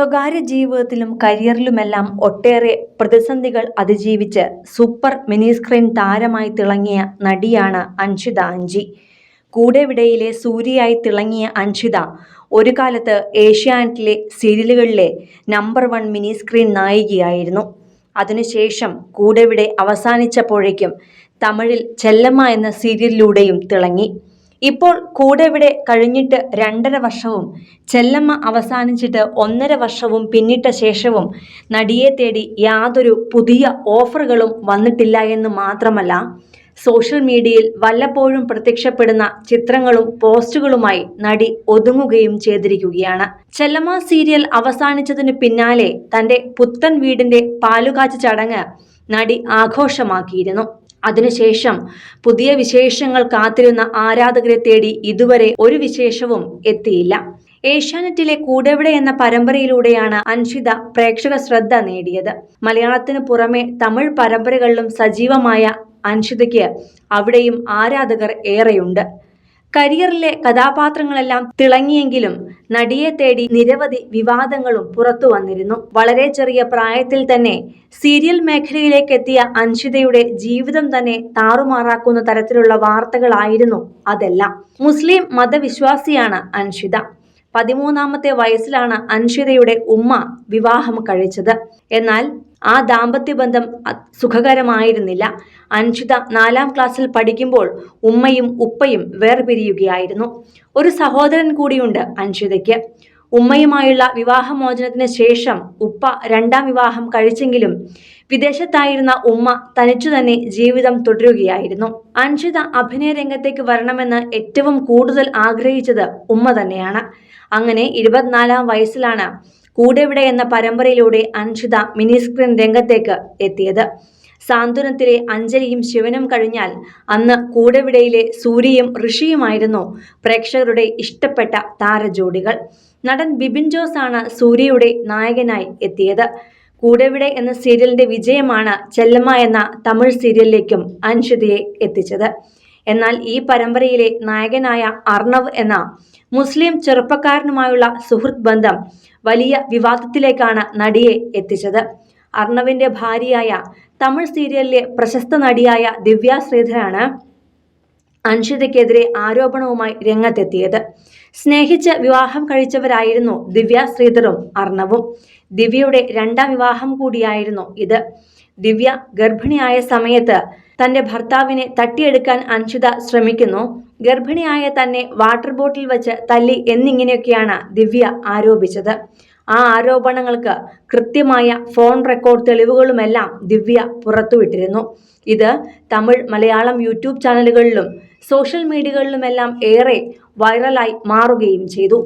സ്വകാര്യ ജീവിതത്തിലും കരിയറിലുമെല്ലാം ഒട്ടേറെ പ്രതിസന്ധികൾ അതിജീവിച്ച് സൂപ്പർ മിനി സ്ക്രീൻ താരമായി തിളങ്ങിയ നടിയാണ് അൻഷിത അഞ്ചി. കൂടെവിടയിലെ സൂര്യയായി തിളങ്ങിയ അൻഷിത ഒരു കാലത്ത് ഏഷ്യാനെറ്റിലെ സീരിയലുകളിലെ നമ്പർ വൺ മിനി സ്ക്രീൻ നായികയായിരുന്നു. അതിനുശേഷം കൂടെവിടെ അവസാനിച്ചപ്പോഴേക്കും തമിഴിൽ ചെല്ലമ്മ എന്ന സീരിയലിലൂടെയും തിളങ്ങി. ഇപ്പോൾ കൂടെ ഇവിടെ കഴിഞ്ഞിട്ട് രണ്ടര വർഷവും ചെല്ലമ്മ അവസാനിച്ചിട്ട് ഒന്നര വർഷവും പിന്നിട്ട ശേഷവും നടിയെ തേടി യാതൊരു പുതിയ ഓഫറുകളും വന്നിട്ടില്ല എന്ന് മാത്രമല്ല സോഷ്യൽ മീഡിയയിൽ വല്ലപ്പോഴും പ്രത്യക്ഷപ്പെടുന്ന ചിത്രങ്ങളും പോസ്റ്റുകളുമായി നടി ഒതുങ്ങുകയും ചെയ്തിരിക്കുകയാണ്. ചെല്ലമ്മ സീരിയൽ അവസാനിച്ചതിന് പിന്നാലെ തന്റെ പുത്തൻ വീടിന്റെ പാലുകാച്ച് ചടങ്ങ് നടി ആഘോഷമാക്കിയിരുന്നു. അതിനുശേഷം പുതിയ വിശേഷങ്ങൾ കാത്തിരുന്ന ആരാധകരെ തേടി ഇതുവരെ ഒരു വിശേഷവും എത്തിയില്ല. ഏഷ്യാനെറ്റിലെ കൂടെവിടെ എന്ന പരമ്പരയിലൂടെയാണ് അൻഷിത പ്രേക്ഷക ശ്രദ്ധ നേടിയത്. മലയാളത്തിന് പുറമെ തമിഴ് പരമ്പരകളിലും സജീവമായ അൻഷിതയ്ക്ക് അവിടെയും ആരാധകർ ഏറെയുണ്ട്. കരിയറിലെ കഥാപാത്രങ്ങളെല്ലാം തിളങ്ങിയെങ്കിലും നടിയെ തേടി നിരവധി വിവാദങ്ങളും പുറത്തു വന്നിരുന്നു. വളരെ ചെറിയ പ്രായത്തിൽ തന്നെ സീരിയൽ മേഖലയിലേക്ക് എത്തിയ അൻഷിതയുടെ ജീവിതം തന്നെ താറുമാറാക്കുന്ന തരത്തിലുള്ള വാർത്തകളായിരുന്നു അതെല്ലാം. മുസ്ലിം മതവിശ്വാസിയാണ് അൻഷിത. പതിമൂന്നാമത്തെ വയസ്സിലാണ് അൻഷിതയുടെ ഉമ്മ വിവാഹം കഴിച്ചത്. എന്നാൽ ആ ദാമ്പത്യ ബന്ധം സുഖകരമായിരുന്നില്ല. അൻഷിത നാലാം ക്ലാസ്സിൽ പഠിക്കുമ്പോൾ ഉമ്മയും ഉപ്പയും വേർപിരിയുകയായിരുന്നു. ഒരു സഹോദരൻ കൂടിയുണ്ട് അൻഷിതയ്ക്ക്. ഉമ്മയുമായുള്ള വിവാഹമോചനത്തിന് ശേഷം ഉപ്പ രണ്ടാം വിവാഹം കഴിച്ചെങ്കിലും വിദേശത്തായിരുന്ന ഉമ്മ തനിച്ചു തന്നെ ജീവിതം തുടരുകയായിരുന്നു. അൻഷിത അഭിനയ രംഗത്തേക്ക് വരണമെന്ന് ഏറ്റവും കൂടുതൽ ആഗ്രഹിച്ചത് ഉമ്മ തന്നെയാണ്. അങ്ങനെ ഇരുപത്തിനാലാം വയസ്സിലാണ് കൂടെവിടെ എന്ന പരമ്പരയിലൂടെ അൻഷിത മിനിസ്ക്രീൻ രംഗത്തേക്ക് എത്തിയത്. സാന്ത്വനത്തിലെ അഞ്ജലിയും ശിവനും കഴിഞ്ഞാൽ അന്ന് കൂടെവിടയിലെ സൂര്യയും ഋഷിയുമായിരുന്നു പ്രേക്ഷകരുടെ ഇഷ്ടപ്പെട്ട താരജോഡികൾ. നടൻ ബിബിൻ ജോസ് ആണ് സൂര്യയുടെ നായകനായി എത്തിയത്. കൂടെവിടെ എന്ന സീരിയലിന്റെ വിജയമാണ് ചെല്ലമ്മ എന്ന തമിഴ് സീരിയലിലേക്കും അൻഷിതയെ എത്തിച്ചത്. എന്നാൽ ഈ പരമ്പരയിലെ നായകനായ അർണവ് എന്ന മുസ്ലിം ചെറുപ്പക്കാരനുമായുള്ള സുഹൃത്ത് ബന്ധം വലിയ വിവാദത്തിലേക്കാണ് നടിയെ എത്തിച്ചത്. അർണവിന്റെ ഭാര്യയായ തമിഴ് സീരിയലിലെ പ്രശസ്ത നടിയായ ദിവ്യ ശ്രീധരാണ് അൻഷിതയ്ക്കെതിരെ ആരോപണവുമായി രംഗത്തെത്തിയത്. സ്നേഹിച്ച് വിവാഹം കഴിച്ചവരായിരുന്നു ദിവ്യ ശ്രീധറും അർണവും. ദിവ്യയുടെ രണ്ടാം വിവാഹം കൂടിയായിരുന്നു ഇത്. ദിവ്യ ഗർഭിണിയായ സമയത്ത് തന്റെ ഭർത്താവിനെ തട്ടിയെടുക്കാൻ അൻഷിത ശ്രമിക്കുന്നു. ഗർഭിണിയായ തന്നെ വാട്ടർ ബോട്ടിൽ വെച്ച് തല്ലി എന്നിങ്ങനെയൊക്കെയാണ് ദിവ്യ ആരോപിച്ചത്. ആ ആരോപണങ്ങൾക്ക് കൃത്യമായ ഫോൺ റെക്കോർഡ് തെളിവുകളുമെല്ലാം ദിവ്യ പുറത്തുവിട്ടിരുന്നു. ഇത് തമിഴ് മലയാളം യൂട്യൂബ് ചാനലുകളിലും സോഷ്യൽ മീഡിയകളിലുമെല്ലാം ഏറെ വൈറലായി മാറുകയും ചെയ്തു.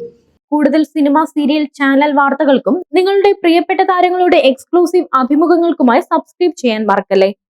കൂടുതൽ സിനിമ സീരിയൽ ചാനൽ വാർത്തകൾക്കും നിങ്ങളുടെ പ്രിയപ്പെട്ട താരങ്ങളുടെ എക്സ്ക്ലൂസീവ് അഭിമുഖങ്ങൾക്കുമായി സബ്സ്ക്രൈബ് ചെയ്യാൻ മറക്കല്ലേ?